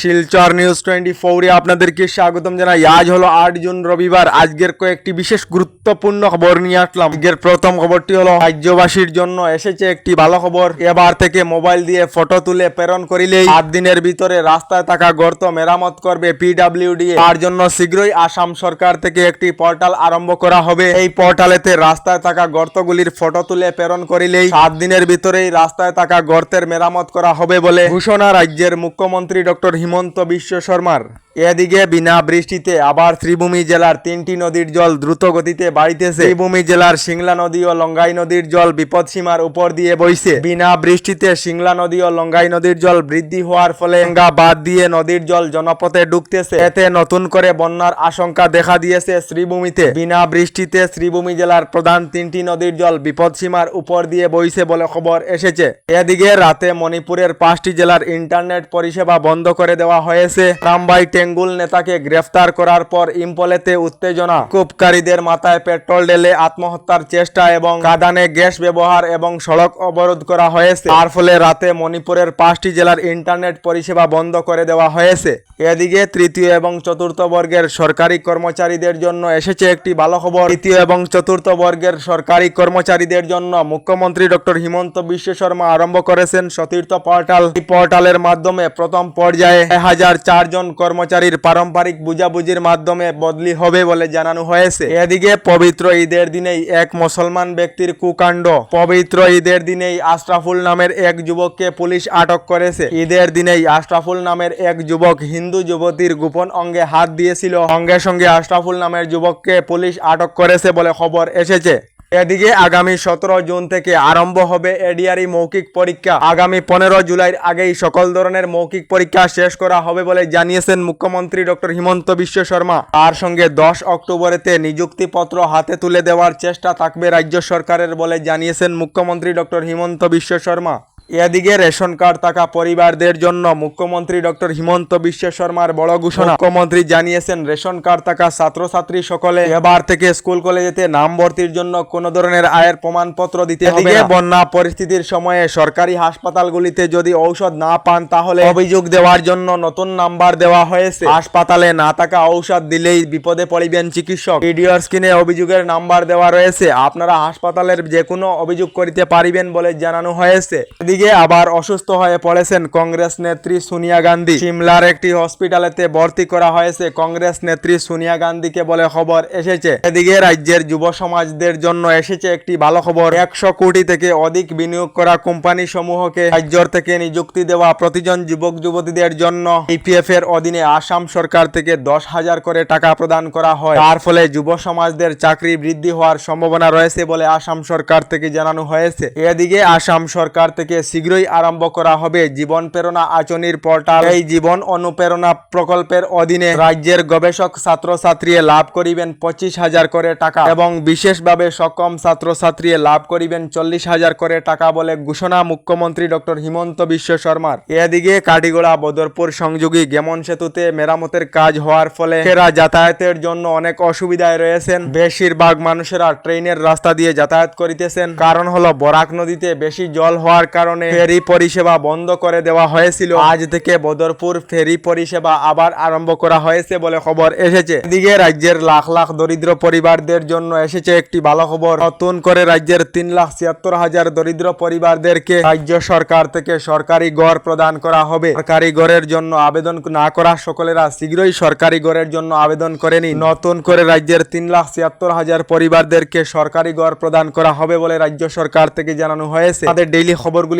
Silchar news twenty ফোরে আপনাদেরকে স্বাগতম জানাই। আজ হলো আট জুন, রবিবার। আজকের কয়েকটি বিশেষ গুরুত্বপূর্ণ খবর নিয়ে আসলাম। আজকের প্রথম খবরটি হলো, রাজ্যবাসীর জন্য এসেছে একটি ভালো খবর। এবার থেকে মোবাইল দিয়ে ফটো তুলে প্রেরণ করিলেই আট দিনের ভিতরে রাস্তায় থাকা গর্ত মেরামত করবে পিডাব্লিউডি তার জন্য শীঘ্রই আসাম সরকার থেকে একটি পোর্টাল আরম্ভ করা হবে। এই পোর্টালেতে রাস্তায় থাকা গর্তগুলির ফটো তুলে প্রেরণ করিলেই সাত দিনের ভিতরেই রাস্তায় থাকা গর্তের মেরামত করা হবে বলে ঘোষণা রাজ্যের মুখ্যমন্ত্রী ডক্টর হিমন্ত বিশ্ব শর্মার এদিকে বিনা বৃষ্টিতে আবার শ্রীভূমি জেলার তিনটি নদীর জল দ্রুত গতিতে বাড়িতেছে। শ্রীভূমি জেলার সিংলা নদী ও লঙ্গাই নদীর জল বিপদসীমার উপর দিয়ে বইছে। বিনা বৃষ্টিতে সিংলা নদী ও লঙ্গাই নদীর জল বৃদ্ধি হওয়ার ফলে গঙ্গা বাদ দিয়ে নদীর জল জনপথে ঢুকতেছে এতে নতুন করে বন্যার আশঙ্কা দেখা দিয়েছে শ্রীভূমিতে বিনা বৃষ্টিতে শ্রীভূমি জেলার প্রধান তিনটি নদীর জল বিপদসীমার উপর দিয়ে বইছে বলে খবর এসেছে। এদিকে রাতে মণিপুরের পাঁচটি জেলার ইন্টারনেট পরিষেবা বন্ধ করে দেওয়া হয়েছে। রামবাই টেঙ্গুল নেতাকে গ্রেফতার করার পর ইম্পলেতে উত্তেজনা। কূপকারীদের মাথায় পেট্রোল ঢেলে আত্মহত্যার চেষ্টা এবং কাদানে গ্যাস ব্যবহার এবং সড়ক অবরোধ করা হয়েছে। তার ফলে রাতে মণিপুরের পাঁচটি জেলার ইন্টারনেট পরিষেবা বন্ধ করে দেওয়া হয়েছে। এদিকে তৃতীয় এবং চতুর্থ বর্গের সরকারি কর্মচারীদের জন্য এসেছে একটি ভালো খবর তৃতীয় এবং চতুর্থ বর্গের সরকারি কর্মচারীদের জন্য মুখ্যমন্ত্রী ডক্টর হিমন্ত বিশ্ব শর্মা আরম্ভ করেছেন সতীর্থ পোর্টাল। এই পোর্টালের মাধ্যমে প্রথম পর্যায়ে হাজার চারজন কর্মচারীর পারম্পরিক বুঝাবুঝির মাধ্যমে বদলি হবে বলে জানানো হয়েছে। এদিকে পবিত্র ঈদের দিনেই এক মুসলমান ব্যক্তির কুকাণ্ড। পবিত্র ঈদের দিনেই আশরাফুল নামের এক যুবককে পুলিশ আটক করেছে। ঈদের দিনেই আশরাফুল নামের এক যুবক হিন্দু যুবতীর গোপন অঙ্গে হাত দিয়েছিল। সঙ্গে সঙ্গে আশরাফুল নামের যুবককে পুলিশ আটক করেছে বলে খবর এসেছে। এদিকে আগামী সতেরো জুন থেকে আরম্ভ হবে এডিআরই মৌখিক পরীক্ষা। আগামী পনেরো জুলাইয়ের আগেই সকল ধরনের মৌখিক পরীক্ষা শেষ করা হবে বলে জানিয়েছেন মুখ্যমন্ত্রী ডক্টর হিমন্ত বিশ্ব শর্মা। তার সঙ্গে দশ অক্টোবরেতে নিযুক্তিপত্র হাতে তুলে দেওয়ার চেষ্টা থাকবে রাজ্য সরকারের বলে জানিয়েছেন মুখ্যমন্ত্রী ডক্টর হিমন্ত বিশ্ব শর্মা। এদিকে রেশন কার্ড থাকা পরিবারদের জন্য মুখ্যমন্ত্রী ডক্টর হিমন্ত বিশ্ব শর্মার বড় ঘোষণা। মুখ্যমন্ত্রী জানিয়েছেন রেশন কার্ড থাকা ছাত্রছাত্রী সকলে এবার থেকে স্কুল কলেজেতে নাম ভর্তির জন্য কোন ধরনের আয়ের প্রমাণপত্র দিতে হবে বন্যা পরিস্থিতির সময়ে সরকারি হাসপাতালগুলিতে যদি ঔষধ না পান তাহলে অভিযোগ দেওয়ার জন্য নতুন নাম্বার দেওয়া হয়েছে। হাসপাতালে না থাকা ঔষধ দিলেই বিপদে পড়িবেন চিকিৎসক। ভিডিওর স্ক্রিনে অভিযোগের নাম্বার দেওয়া রয়েছে। আপনারা হাসপাতালের যে কোনো অভিযোগ করিতে পারিবেন বলে জানানো হয়েছে। এদিকে আবার অসুস্থ হয়ে পড়েছেন কংগ্রেস নেত্রী সোনিয়া গান্ধী। সিমলার একটি হসপিটালেতে ভর্তি করা হয়েছে কংগ্রেস নেত্রী সোনিয়া গান্ধীকে বলে খবর এসেছে। এদিকে রাজ্যের যুব সমাজদের জন্য এসেছে একটি ভালো খবর। একশো কোটি থেকে অধিক বিনিয়োগ করা কোম্পানি সমূহকে রাজ্যর থেকে নিযুক্তি দেওয়া প্রতিজন যুবক যুবতীদের জন্য ইপিএফ এর অধীনে আসাম সরকার থেকে দশ হাজার করে টাকা প্রদান করা হয়। তার ফলে যুব সমাজদের চাকরি বৃদ্ধি হওয়ার সম্ভাবনা রয়েছে বলে আসাম সরকার থেকে জানানো হয়েছে। এদিকে আসাম সরকার থেকে শীঘ্রই আরম্ভ করা হবে। জীবন প্রেরণা আচনির পোর্টাল এই জীবন অনুপ্রেরণা প্রকল্পের অধীনে রাজ্যের গবেষক ছাত্রছাত্রী লাভ করিবেন পঁচিশ হাজার করে টাকা এবং বিশেষভাবে সক্ষম ছাত্রছাত্রী লাভ করিবেন চল্লিশ হাজার করে টাকা বলে ঘোষণা মুখ্যমন্ত্রী ডক্টর হিমন্ত বিশ্ব শর্মার। এদিকে কাটিগোড়া, বদরপুর সংযোগী গেমন সেতুতে মেরামতের কাজ হওয়ার ফলে এরা যাতায়াতের জন্য অনেক অসুবিধায় রয়েছেন। বেশিরভাগ মানুষেরা ট্রেনের রাস্তা দিয়ে যাতায়াত করিতেছেন। কারণ হলো বরাক নদীতে বেশি জল হওয়ার কারণে ফেরি পরিষেবা বন্ধ করে দেওয়া হয়েছিল। আজ থেকে বদরপুর ফেরি পরিষেবা আবার আরম্ভ করা হয়েছে বলে খবর এসেছে। এদিকে রাজ্যের লাখ লাখ দরিদ্র পরিবারদের জন্য এসেছে একটি ভালো খবর। নতুন করে রাজ্যের তিন লাখ ছিয়াত্তর হাজার দরিদ্র পরিবারদেরকে রাজ্য সরকার থেকে সরকারি ঘর প্রদান করা হবে। সরকারি ঘরের জন্য আবেদন না করা সকলেরা শীঘ্রই সরকারি ঘরের জন্য আবেদন করেনি নতুন করে রাজ্যের তিন লাখ ছিয়াত্তর হাজার পরিবারদেরকে সরকারি ঘর প্রদান করা হবে বলে রাজ্য সরকার থেকে জানানো হয়েছে। তাদের ডেইলি খবরগুলি